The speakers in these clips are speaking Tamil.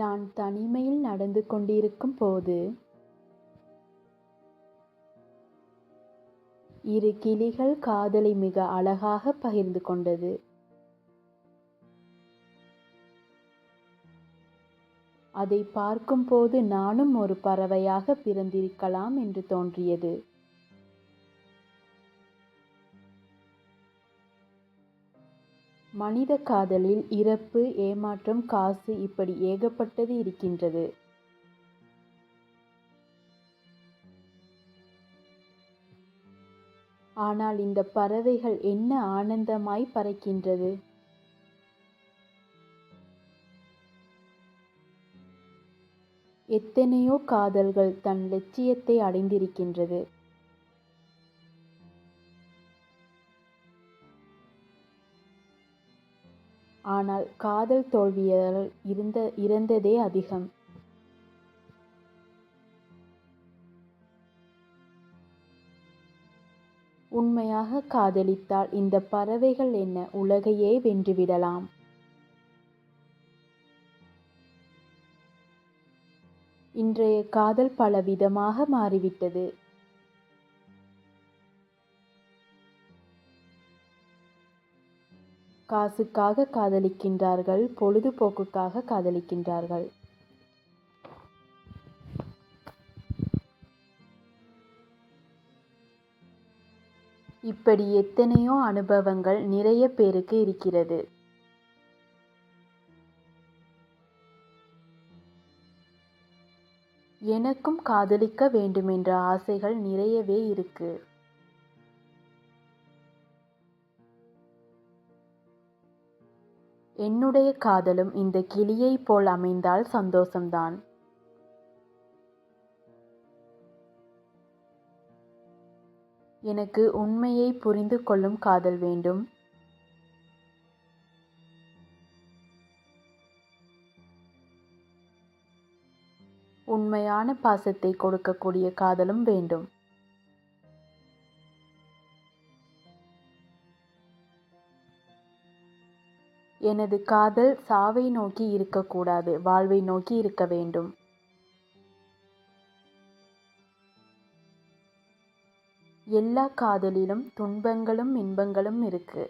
நான் தனிமையில் நடந்து கொண்டிருக்கும் போது இரு கிளிகள் காதலை மிக அழகாக பகிர்ந்து கொண்டது. அதை பார்க்கும்போது நானும் ஒரு பறவையாக பிறந்திருக்கலாம் என்று தோன்றியது. மனித காதலில் இறப்பு ஏமாற்றம் காசு இப்படி ஏகப்பட்டது இருக்கின்றது. ஆனால் இந்த பறவைகள் என்ன ஆனந்தமாய் பறக்கின்றது? எத்தனையோ காதல்கள் தன் லட்சியத்தை அடைந்திருக்கின்றது. ஆனால் காதல் தோல்வியால் இருந்த இறந்ததே அதிகம். உண்மையாக காதலித்தால் இந்த பறவைகள் என்ன? உலகையே வென்றுவிடலாம். இன்றைய காதல் பல விதமாக மாறிவிட்டது. காசுக்காக காதலிக்கின்றார்கள் பொழுதுபோக்குக்காக காதலிக்கின்றார்கள். இப்படி எத்தனையோ அனுபவங்கள் நிறைய பேருக்கு இருக்கிறது. எனக்கும் காதலிக்க வேண்டுமென்ற ஆசைகள் நிறையவே இருக்குது என்னுடைய காதலும் இந்த கிளியைப் போல் அமைந்தால் சந்தோஷம்தான். எனக்கு உண்மையை புரிந்து கொள்ளும் காதல் வேண்டும். உண்மையான பாசத்தை கொடுக்கக்கூடிய காதலும் வேண்டும். எனது காதல் சாவை நோக்கி இருக்கக்கூடாது வாழ்வை நோக்கி இருக்க வேண்டும். எல்லா காதலிலும் துன்பங்களும் இன்பங்களும் இருக்கு.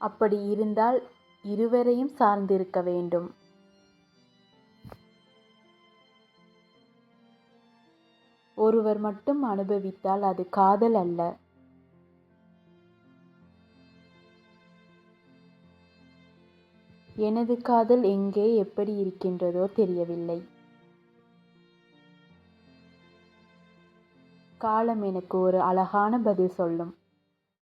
அப்படி இருந்தால் இருவரையும் சார்ந்திருக்க வேண்டும். ஒருவர் மட்டும் அனுபவித்தால் அது காதல் அல்ல. எனது காதல் எங்கே எப்படி இருக்கின்றதோ தெரியவில்லை. காலம் எனக்கு ஒரு அழகான பதில் சொல்லும்.